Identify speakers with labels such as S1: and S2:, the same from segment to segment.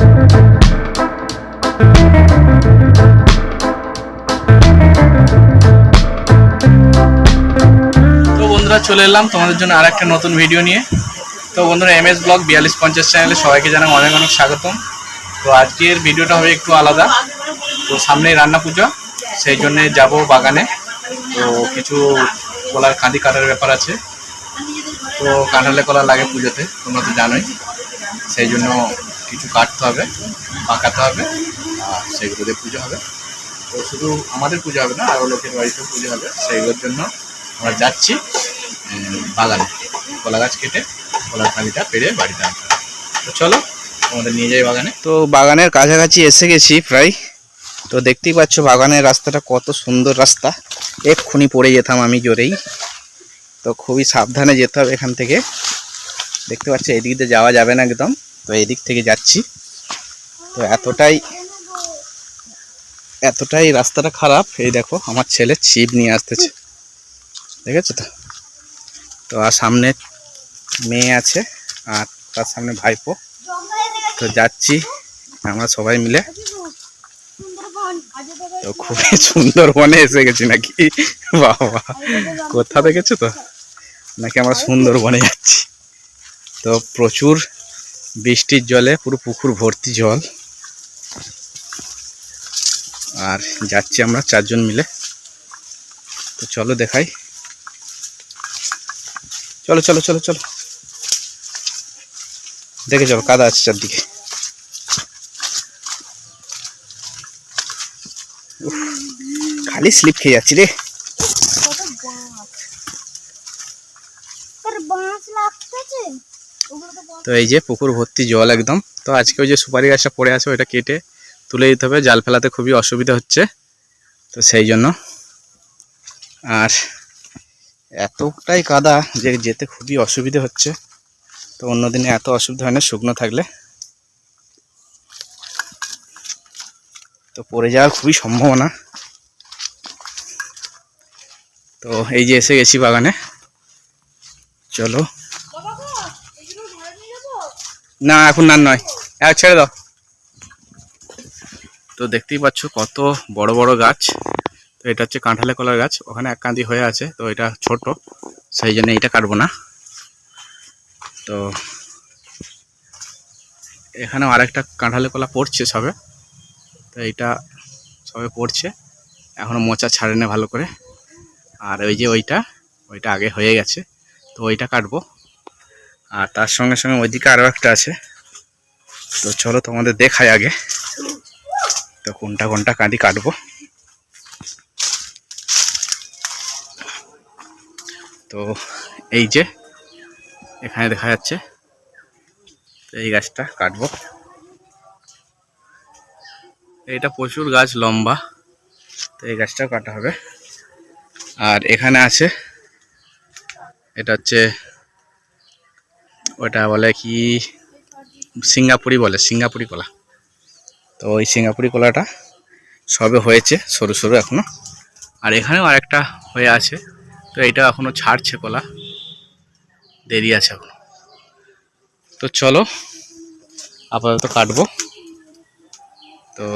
S1: তো বন্ধুরা, চলে এলাম তোমাদের জন্য আর একটা নতুন ভিডিও নিয়ে। তো বন্ধুরা এম এস ব্লগ বিয়াল্লিশ পঞ্চাশ চ্যানেলে সবাইকে জানাই অনেক অনেক স্বাগতম। তো আজকের ভিডিওটা হবে একটু আলাদা। তো সামনেই রান্না পুজো, সেই জন্যে যাব বাগানে। তো কিছু কলার কাঁদি কাটার ব্যাপার আছে। তো কাঁঠালে কলা লাগে পুজোতে, তোমরা তো জানোই। সেই জন্য কিছু কাটতে হবে, পাকাতে হবে, আর সেগুলো দিয়ে পুজো হবে। তো শুধু আমাদের পুজো হবে না, আরও লোকের বাড়িতে পুজো হবে। সেইগুলোর জন্য আমরা যাচ্ছি বাগানে। কলা গাছ কেটে কলার কাঁদিটা পেরে বাড়িতে আনতে তো চলো আমাদের নিয়ে যাই বাগানে।
S2: তো বাগানের কাছাকাছি এসে গেছি প্রায়। তো দেখতেই পাচ্ছ বাগানের রাস্তাটা কত সুন্দর রাস্তা। এক্ষুনি পড়ে যেতাম আমি জোরেই। তো খুবই সাবধানে যেতে হবে এখান থেকে। দেখতে পাচ্ছ, এদিক দিয়ে যাওয়া যাবে না একদম। তো এদিক থেকে যাচ্ছি। তো এতটাই এতটাই রাস্তাটা খারাপ। এই দেখো, আমার ছেলে ছিপ নিয়ে আসতেছে। দেখেছ তো? তো আর সামনে মেয়ে আছে আর তার সামনে ভাইপো। তো যাচ্ছি আমরা সবাই মিলে। তো খুবই সুন্দরবনে এসে গেছি নাকি? বাবা, কোথা দেখেছ তো? নাকি আমরা সুন্দরবনে যাচ্ছি? তো প্রচুর বৃষ্টির জলে পুরো পুকুর ভর্তি জল। আর যাচ্ছি আমরা চারজন মিলে। তো চলো দেখাই। চলো চলো চলো চলো। দেখে চলো, কাদা আছে চারদিকে। খালি স্লিপ খেয়ে যাচ্ছি রে
S3: তোর বাঁশ লাগতেছে ওগুলো তো
S2: এই যে পুকুর ভর্তি জল একদম। তো আজকে ওই যে সুপারি গাছটা পড়ে আছে ওইটা কেটে তুলে দিতে হবে, জাল ফেলাতে খুবই অসুবিধা হচ্ছে। তো সেই জন্য আর এতটাই কাদা যে যেতে খুবই অসুবিধা হচ্ছে। তো অন্যদিনে এত অসুবিধা হয় না, শুকনো থাকলে। তো পড়ে যাওয়ার খুবই সম্ভাবনা। তো এই যে এসে গেছি বাগানে। চলো
S3: বাবা গো, এগুলো ঘরে নিয়ে যাব?
S2: না, এখন আর নয়। হ্যাঁ ছেড়ে দাও। তো দেখতেই পাচ্ছ কত বড় বড় গাছ। তো এটা হচ্ছে কাঁঠালে কলার গাছ, ওখানে এক কান্দি হয়ে আছে, তো এটা ছোট, সেই জন্য এইটা কাটবো না। তো এখানেও আরেকটা কাঁঠালে কলা পড়ছে সবে। তো এইটা সবে পড়ছে, এখনও মোচা ছাড়ে না ভালো করে। আর ওই যে ওইটা ওইটা আগে হয়ে গেছে, তো ওইটা কাটবো। আর তার সঙ্গে সঙ্গে ওইদিকে আরও একটা আছে। তো চলো তোমাদের দেখাই আগে। তো কোনটা কোনটা কাঁদি কাটবো। তো এই যে এখানে দেখা যাচ্ছে, তো এই গাছটা কাটবো। এইটা প্রচুর গাছ, লম্বা। তো এই গাছটাও কাটা হবে। আর এখানে আছে, এটা হচ্ছে ওটা বলে কি, সিঙ্গাপুরি বলে, সিঙ্গাপুরি কলা। তো ওই সিঙ্গাপুরি কলাটা সবে হয়েছে, সরু সরু এখনও। আর এখানেও আরেকটা হয়ে আছে, তো এটা এখনও ছাড়ছে কলা। দেরি আছে এখনও। তো চলো, আপাতত কাটবো। তো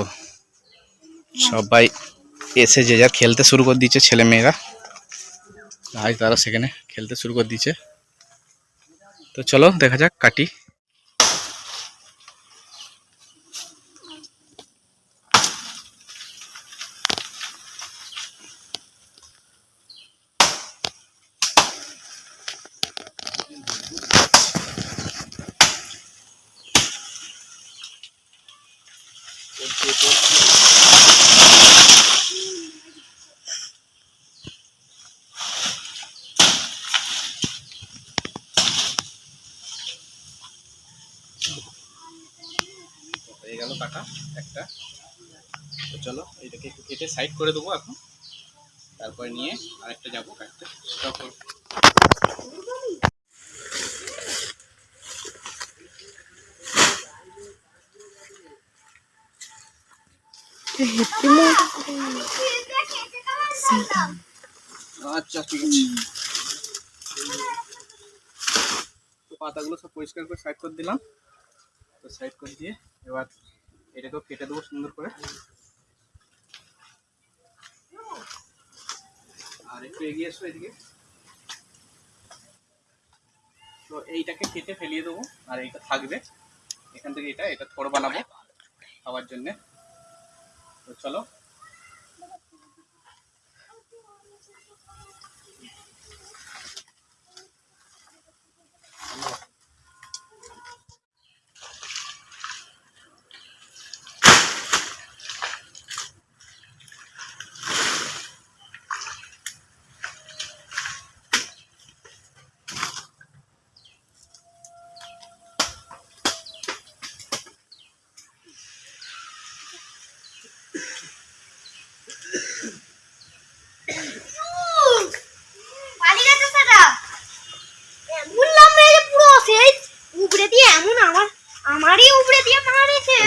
S2: সবাই এসে যে যার খেলতে শুরু করে দিয়েছে ছেলে মেয়েরা আজ তারা সেখানে খেলতে শুরু করে দিয়েছে তো চলো দেখা যাক কাটি হয়ে গেল কাটা একটা। তো চলো, এটাকে একটু কেটে সাইড করে দেবো এখন। তারপরে নিয়ে আরেকটা যাব কাটতে। তখন আচ্ছা ঠিক আছে। পাতাগুলো সব পরিষ্কার করে সাইড করে দিলাম। তো সাইড করে দিয়ে এবার এটাকেও কেটে দেবো সুন্দর করে। আর একটু এগিয়ে এসো এদিকে। তো এইটাকে কেটে ফেলিয়ে দেবো, আর এইটা থাকবে। এখান থেকে এটা এটা থোড় বানাবো খাওয়ার জন্যে। তো চলো
S3: পালিয়ে গেছে সেটা এমন লাভ মেরেছে পুরো সেই উপরে দিয়ে এমন আমার আমারই উপরে দিয়ে মারেছে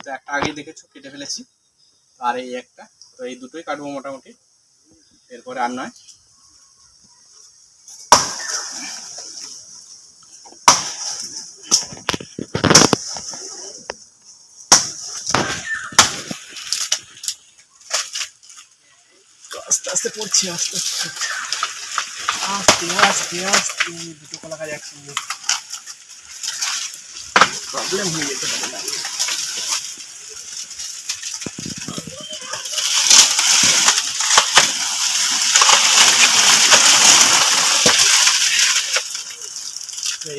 S2: তো একটা আগেই কেটে ফেলেছি। আর এই একটা, তো এই দুটোই কাটবো মোটামুটি। এরপরে আর নয়। আস্তে আস্তে পড়ছি, আস্তে আস্তে আস্তে আস্তে আস্তে, দুটো কলা গাছ একসঙ্গে। প্রবলেম হয়ে যেতে পারে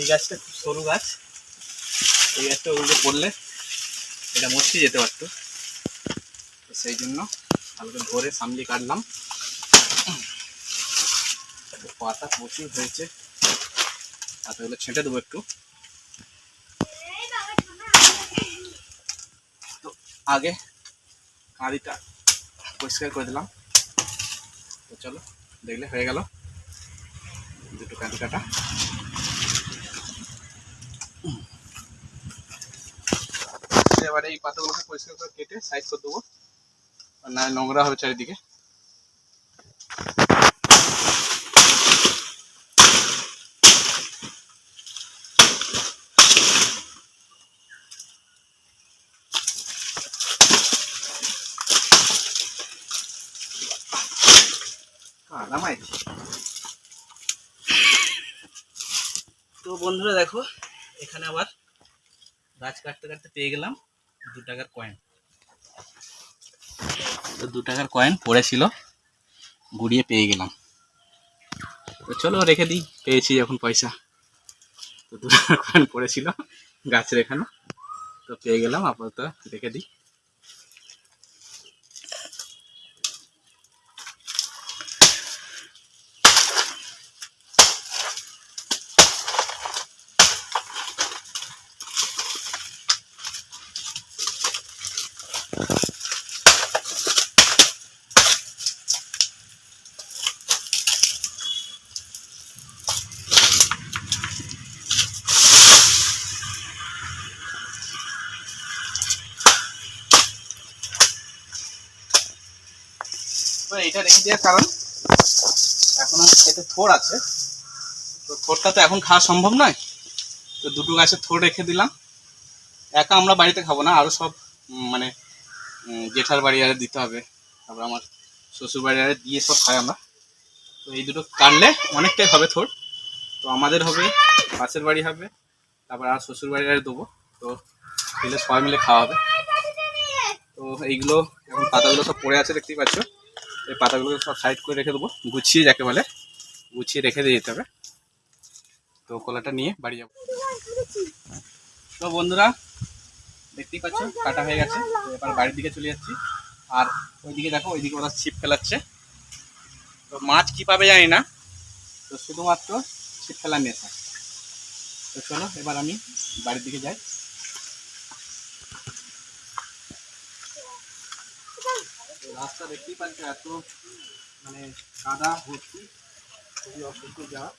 S2: গাছটা খুব সরু গাছ। এই গাছটা ওগুলো পড়লে এটা মরতে যেতে পারতো। সেই জন্য হালকা ধরে সামলি কাটলাম। পাতা প্রচুর হয়েছে। পাতাগুলো ছেঁটে দেবো একটু। তো আগে কাঁদিটা পরিষ্কার করে দিলাম। তো চলো, দেখলে হয়ে গেল। দুটো কাঁদি কাটা। এবারে এই পাতাগুলোকে পরিষ্কার করে কেটে সাইড করে দেবো। না নোংরা হবে চারিদিকে। নামাইছি তো বন্ধুরা দেখো, এখানে আবার গাছ কাটতে কাটতে পেয়ে গেলাম। দু টাকার কয়েন তো দু টাকার কয়েন পড়েছিল, গুড়িয়ে পেয়ে গেলাম। তো চলো রেখে দিই, পেয়েছি যখন পয়সা। তো দু টাকার কয়েন পড়েছিল, গাছের এখানে। তো পেয়ে গেলাম, আপাতত রেখে দিই। তো এটা রেখে দেওয়ার কারণ এখন এতে থোড় আছে। তো থোড়টা তো এখন খাওয়া সম্ভব নয়। তো দুটো গাছের থোড় রেখে দিলাম। একা আমরা বাড়িতে খাব না আরও সব মানে জেঠার বাড়ি আরে দিতে হবে। তারপর আমার শ্বশুর বাড়ি আরে দিয়ে সব খাই আমরা। তো এই দুটো কাটলে অনেকটাই হবে থোড়। তো আমাদের হবে, পাশের বাড়ি হবে, তারপর আর শ্বশুর বাড়ি আরে দেবো। তো দিলে সবাই মিলে খাওয়া হবে। তো এইগুলো, এখন পাতাগুলো সব পড়ে আছে, দেখতেই পাচ্ছ। এই পাতাগুলো সব সাইড করে রেখে দেবো। গুছিয়ে যাকে বলে, গুছিয়ে রেখে দিয়ে যেতে হবে। তো কলাটা নিয়ে বাড়ি যাব। তো বন্ধুরা, দেখতেই পাচ্ছ, কাটা হয়ে গেছে। এবার বাড়ির দিকে চলে যাচ্ছি। আর ওইদিকে দেখো, ওইদিকে ওরা ছিপ ফেলাচ্ছে। তো মাছ কি পাবে জানি না। তো শুধুমাত্র ছিপ ফেলার নেশা। তো চলো, এবার আমি বাড়ির দিকে যাই। তো রাস্তা দেখতেই পাচ্ছ এত মানে কাদা ভর্তি খুবই অসুস্থ যাওয়া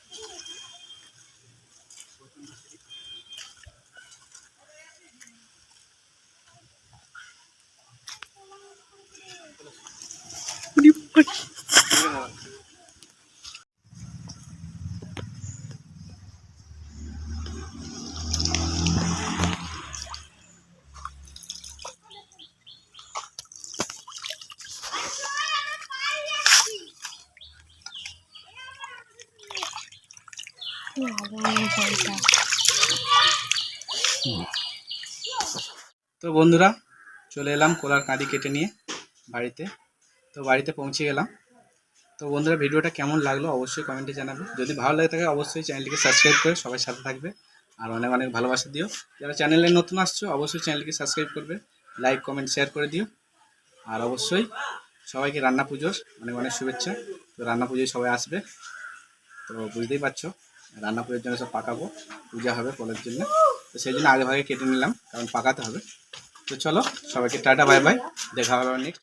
S2: তো বন্ধুরা, চলে এলাম কোলার কাঁদি কেটে নিয়ে বাড়িতে। তো বাড়িতে পৌঁছে গেলাম। তো বন্ধুরা, ভিডিওটা কেমন লাগল অবশ্যই কমেন্টে জানাবে। যদি ভালো লাগে থাকে অবশ্যই চ্যানেলটিকে সাবস্ক্রাইব করে সবাই সাথে থাকবে। আর অনেক অনেক ভালোবাসা দিও। যারা চ্যানেলে নতুন আসছো, অবশ্যই চ্যানেলটিকে সাবস্ক্রাইব করবে। লাইক কমেন্ট শেয়ার করে দিও। আর অবশ্যই সবাইকে রান্না পুজোর অনেক অনেক শুভেচ্ছা। তো রান্না পুজোয় সবাই আসবে। তো বুঝতেই পারছ। রান্না পুজোর জন্য সব পাকাবো, পূজা হবে কলের জন্য। তো সেই জন্য আগে ভাগে কেটে নিলাম, কারণ পাকাতে হবে। তো চলো, সবাইকে টাটা, বাই বাই, দেখা হবে নেক্সট